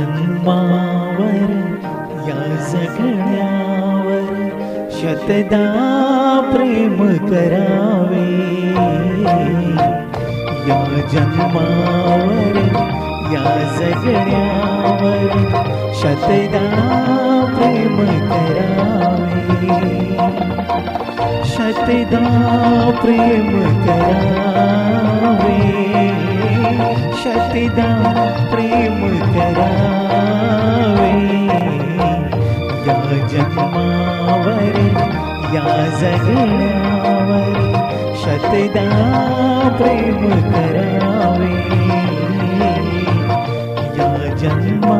जन्मावर, या सगळ्यावर शतदा प्रेम करावे. या जन्मावर, या सगळ्यावर शतदा प्रेम करावे. शतदा प्रेम करावे. प्रेम करावे या जन्मावर या जगण्यावर शतदा प्रेम करावे या जन्मावर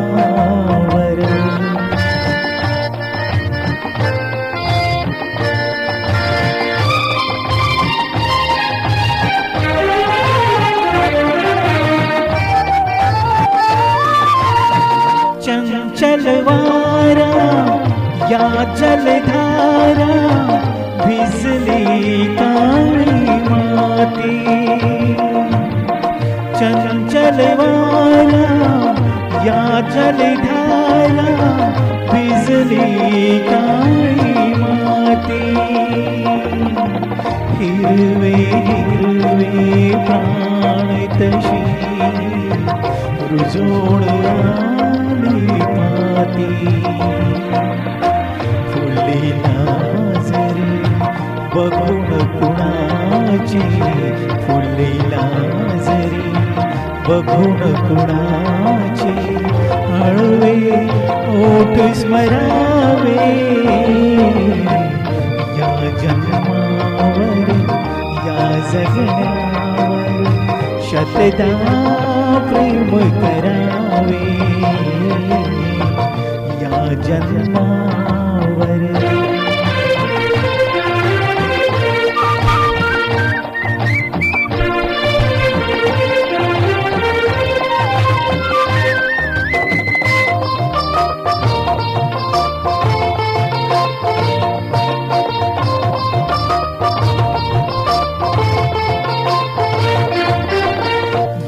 चंचल वारा या जलधारा भिजली काळी माती। चंचल वारा या जलधारा भिजली काळी माती। हिरवे हिरवे प्राण तशी आली माती फुलली नाजरी बघून कुणाची? फुलली नाजरी बघून कुणाची? हळवे ओठ स्मरावे. या जन्मावर या जगण्यावर शतदा प्रेम करावे. जन्मावर।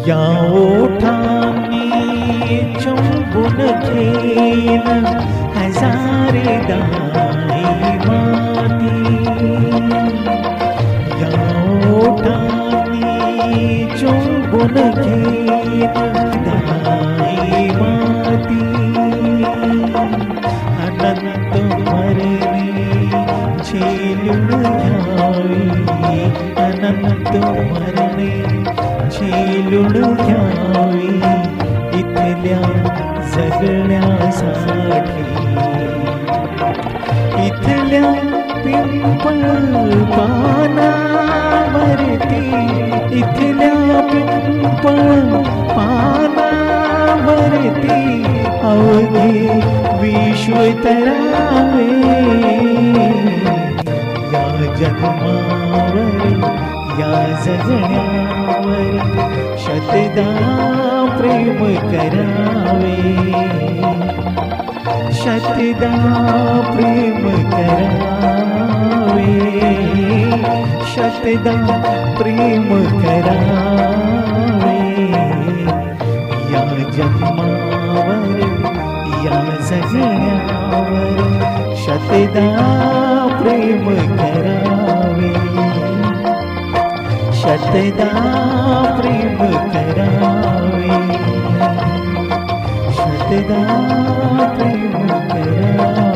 या ओठांनी चुंबून घेन हजारे दाई माती या ओठांनी चुंबून घेन दाई माती अनंत मरणे झेलून घ्यावी अनंत मरणे झेलून इथल्या जगण्यासाठी इथल्या पिंपळ पानावरती इथल्या पिंपळ पानावरती अवघे विश्व तरावे या जन्मावर या जगण्यावर शतदा प्रेम करावे शतदा प्रेम करावे शतदा प्रेम करावे या जन्मावर या जगण्यावर शतदा प्रेम करावे शतदा प्रेम करावे। शतदा प्रेम करावे